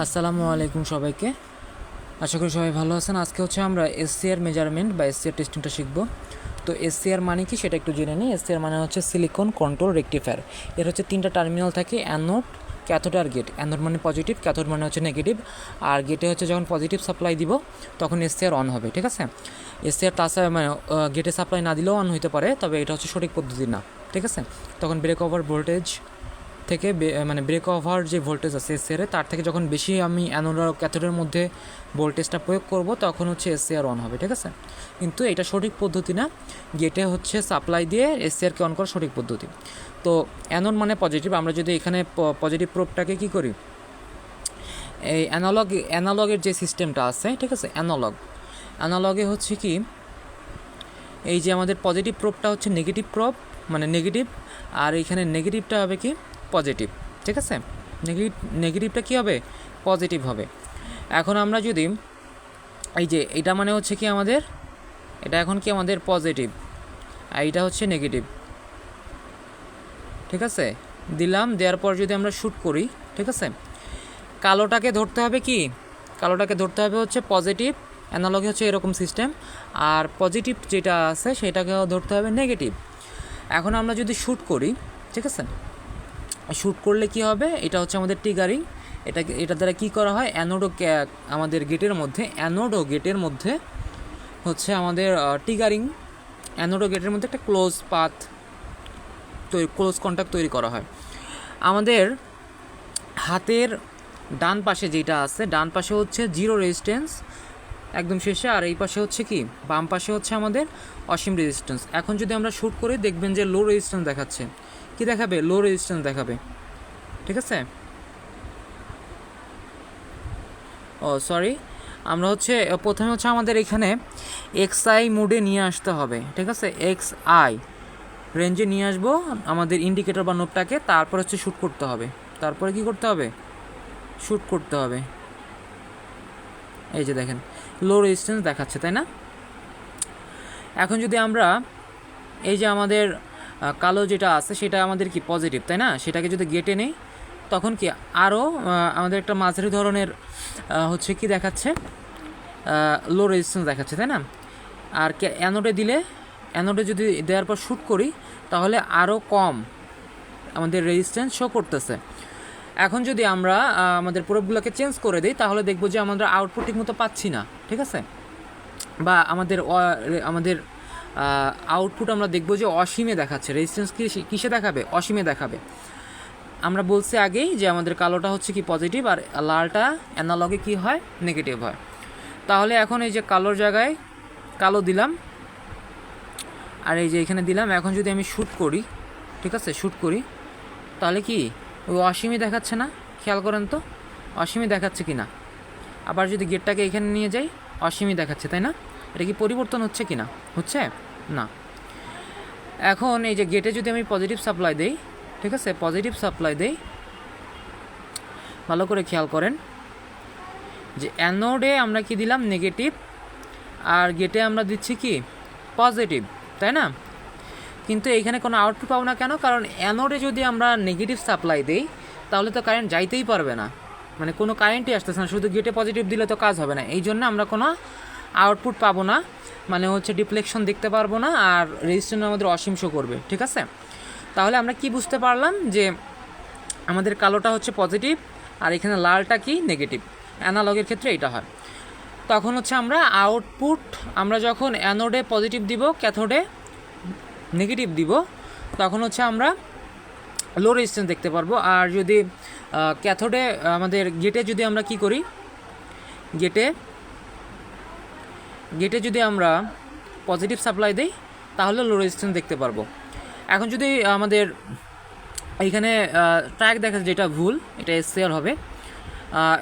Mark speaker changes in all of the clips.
Speaker 1: আসসালামু আলাইকুম সবাইকে। আশা করি সবাই ভালো আছেন। আজকে হচ্ছে আমরা এসসিআর মেজারমেন্ট বা এসসিআর টেস্টিংটা শিখব। তো এসসিআর মানে কি সেটা একটু জেনে নিই। এসসিআর মানে হচ্ছে সিলিকন কন্ট্রোল রেকটিফায়ার এর হচ্ছে তিনটা টার্মিনাল থাকে অ্যানোড ক্যাথোড আর গেট অ্যানোড মানে পজিটিভ ক্যাথোড মানে হচ্ছে নেগেটিভ আর গেটে হচ্ছে যখন পজিটিভ সাপ্লাই দিব, তখন এসসিআর অন হবে, ঠিক আছে? এসসিআর তাছাড়া মানে গেটে সাপ্লাই না দিলেও অন হতে পারে, তবে এটা হচ্ছে সঠিক পদ্ধতি না, ঠিক আছে? তখন ব্রেক ওভার ভোল্টেজ থেকে মানে ব্রেক ওভার যে ভোল্টেজ আছে এসসিআরে তার থেকে যখন বেশি আমি অ্যানোড আর ক্যাথোডের মধ্যে ভোল্টেজটা প্রয়োগ করব, তখন হচ্ছে এসসিআর অন হবে, ঠিক আছে? কিন্তু এটা সঠিক পদ্ধতি না। গেটে হচ্ছে সাপ্লাই দিয়ে এসসিআরকে অন করা সঠিক পদ্ধতি। তো অ্যানোড মানে পজিটিভ আমরা যদি এখানে পজিটিভ প্রোবটাকে কি করি? এই অ্যানালগ অ্যানালগের যে সিস্টেমটা আছে, ঠিক আছে? অ্যানালগ অ্যানালগে হচ্ছে কি? এই যে আমাদের পজিটিভ প্রোবটা হচ্ছে নেগেটিভ প্রোব মানে নেগেটিভ আর এইখানে নেগেটিভটা হবে কি? পজিটিভ ঠিক আছে? নেগেটিভ নেগেটিভটা কী হবে? পজিটিভ হবে। এখন আমরা যদি, এই যে এটা মানে হচ্ছে কি আমাদের? এটা এখন কি আমাদের? পজিটিভ আর এইটা হচ্ছে নেগেটিভ ঠিক আছে? দিলাম, দেওয়ার পর যদি আমরা শ্যুট করি, ঠিক আছে? কালোটাকে ধরতে হবে কি? কালোটাকে ধরতে হবে হচ্ছে পজিটিভ অ্যানালগে হচ্ছে এরকম সিস্টেম আর পজিটিভ যেটা আছে, সেটাকেও ধরতে হবে নেগেটিভ এখন আমরা যদি শ্যুট করি, ঠিক আছে? শ্যুট করলে কি হবে? এটা হচ্ছে আমাদের টিগারিং এটা এটা দ্বারা কি করা হয়? অ্যানোডো আমাদের গেটের মধ্যে অ্যানোডো গেটের মধ্যে হচ্ছে আমাদের টিগারিং অ্যানোড গেটের মধ্যে একটা ক্লোজ পাথ তৈরি ক্লোজ কন্ট্যাক্ট তৈরি করা হয়। আমাদের হাতের ডান পাশে যেটা আছে, ডান পাশে হচ্ছে জিরো রেজিস্ট্যান্স একদম শেষে, আর এই পাশে হচ্ছে কি? বাম পাশে হচ্ছে আমাদের অসীম রেজিস্ট্যান্স এখন যদি আমরা শ্যুট করি, দেখবেন যে লো রেজিস্ট্যান্স দেখাচ্ছে। কি দেখাবে? লো রেজিস্ট্যান্স দেখাবে। ঠিক আছে? ও সরি আমরা হচ্ছে প্রথমে হচ্ছে আমাদের এখানে এক্স আই মোডে নিয়ে আসতে হবে। ঠিক আছে? এক্স আই রেঞ্জে নিয়ে আসব, আমাদের ইন্ডিকেটর বা নোটটাকে তারপর হচ্ছে শ্যুট করতে হবে। তারপরে কি করতে হবে? শ্যুট করতে হবে। এই যে দেখেন লো রেজিস্ট্যান্স দেখাচ্ছে, তাই না? এখন যদি আমরা, এই যে আমাদের কালো যেটা আছে সেটা আমাদের কি পজিটিভ তাই না? সেটাকে যদি গেটে নেই, তখন কি আরও আমাদের একটা মাঝারি ধরনের হচ্ছে কি দেখাচ্ছে? লো রেজিস্ট্যান্স দেখাচ্ছে, তাই না? আর অ্যানোডে দিলে অ্যানোডে যদি দেওয়ার পর শ্যুট করি, তাহলে আরও কম আমাদের রেজিস্ট্যান্স শো করতেছে। এখন যদি আমরা আমাদের প্রোবগুলোকে চেঞ্জ করে দিই, তাহলে দেখব যে আমরা আউটপুট ঠিকমতো পাচ্ছি না, ঠিক আছে? বা আমাদের আমাদের আউটপুট আমরা দেখব যে অসীমে দেখাচ্ছে। রেজিস্ট্যান্স কিসে দেখাবে? অসীমে দেখাবে। আমরা বলছি আগেই যে আমাদের কালোটা হচ্ছে কি পজিটিভ আর লালটা অ্যানালগে কি হয়? নেগেটিভ হয়। তাহলে এখন এই যে কালোর জায়গায় কালো দিলাম। আর এই যে এখানে দিলাম, এখন যদি আমি শ্যুট করি, ঠিক আছে? শ্যুট করি, তাহলে কি? ওই অসীমই দেখাচ্ছে না? খেয়াল করেন তো। অসীমই দেখাচ্ছে কি না আবার যদি গেটটাকে এখানে নিয়ে যাই অসীমই দেখাচ্ছে, তাই না? এটা কি পরিবর্তন হচ্ছে কি না হচ্ছে? না। এখন এই যে গেটে যদি আমি পজিটিভ সাপ্লাই দেই, ঠিক আছে? পজিটিভ সাপ্লাই দেই, ভালো করে খেয়াল করেন যে অ্যানোডে আমরা কি দিলাম? নেগেটিভ আর গেটে আমরা দিচ্ছি কি? পজিটিভ তাই না? কিন্তু এইখানে কোনো আউটপুট পাবো না কেন? কারণ অ্যানোডে যদি আমরা নেগেটিভ সাপ্লাই দিই, তাহলে তো কারেন্ট যাইতেই পারবে না। মানে কোনো কারেন্টই আসতেছে না। শুধু গেটে পজিটিভ দিলে তো কাজ হবে না। এই জন্য আমরা কোনো আউটপুট পাবো না মানে হচ্ছে ডিফ্লেকশন দেখতে পারব না আর রেজিস্ট্যান্স আমাদের অসীম শো করবে, ঠিক আছে? তাহলে আমরা কি বুঝতে পারলাম যে আমাদের কালোটা হচ্ছে পজিটিভ আর এখানে লালটা কি নেগেটিভ অ্যানালগের ক্ষেত্রে এটা হয়। তখন হচ্ছে আমরা আউটপুট আমরা যখন অ্যানোডে পজিটিভ দিব ক্যাথোডে নেগেটিভ দিব, তখন হচ্ছে আমরা লো রেজিস্ট্যান্স দেখতে পারব। আর যদি ক্যাথোডে আমাদের গেটে যদি আমরা কি করি গেটে গেটে যদি আমরা পজিটিভ সাপ্লাই দিই, তাহলে লো রেজিস্ট্যান্স দেখতে পারব। এখন যদি আমাদের এইখানে ট্র্যাক দেখা যেটা ভুল, এটা এসসিআর হবে।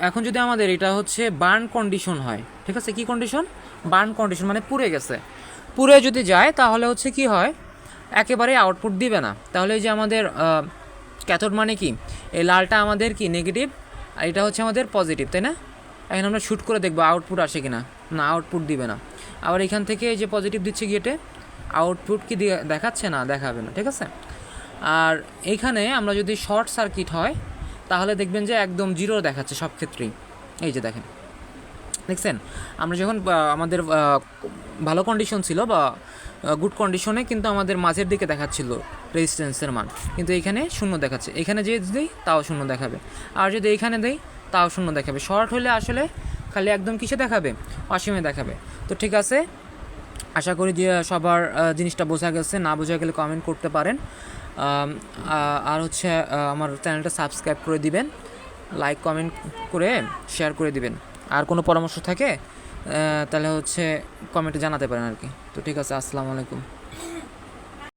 Speaker 1: এখন যদি আমাদের এটা হচ্ছে বার্ন কন্ডিশন হয়, ঠিক আছে? কি কন্ডিশন বার্ন কন্ডিশন মানে পুড়ে গেছে। পুড়ে যদি যায়, তাহলে হচ্ছে কি হয়? একেবারে আউটপুট দিবে না। তাহলে এই যে আমাদের ক্যাথোড মানে কি? এই লালটা আমাদের কি? নেগেটিভ আর এটা হচ্ছে আমাদের পজিটিভ তাই না? এখন আমরা শ্যুট করে দেখব আউটপুট আসে কি না আউটপুট দিবে না। আবার এখান থেকে যে পজিটিভ দিচ্ছে গেটে আউটপুট কি দেখাচ্ছে না, দেখাবে না, ঠিক আছে? আর এইখানে আমরা যদি শর্ট সার্কিট হয়, তাহলে দেখবেন যে একদম জিরো দেখাচ্ছে সব ক্ষেত্রেই। এই যে দেখেন। দেখছেন? আমরা যখন আমাদের ভালো কন্ডিশন ছিল বা গুড কন্ডিশনে কিন্তু আমাদের মাঝের দিকে দেখাচ্ছিল রেজিস্ট্যান্সের মান। কিন্তু এখানে শূন্য দেখাচ্ছে। এখানে যে দিই তাও শূন্য দেখাবে। আর যদি এখানে দেই, তাও শূন্য দেখাবে। শর্ট হলে আসলে খালি একদম কিসে দেখাবে? অসীমে দেখাবে। তো ঠিক আছে, আশা করি যে সবার জিনিসটা বোঝা গেছে। না বোঝা গেলে কমেন্ট করতে পারেন। আর হচ্ছে আমার চ্যানেলটা সাবস্ক্রাইব করে দিবেন। লাইক কমেন্ট করে শেয়ার করে দিবেন। আর কোনো পরামর্শ থাকে তাহলে হচ্ছে কমেন্টে জানাতে পারেন আর কি। তো ঠিক আছে, আসসালামু আলাইকুম।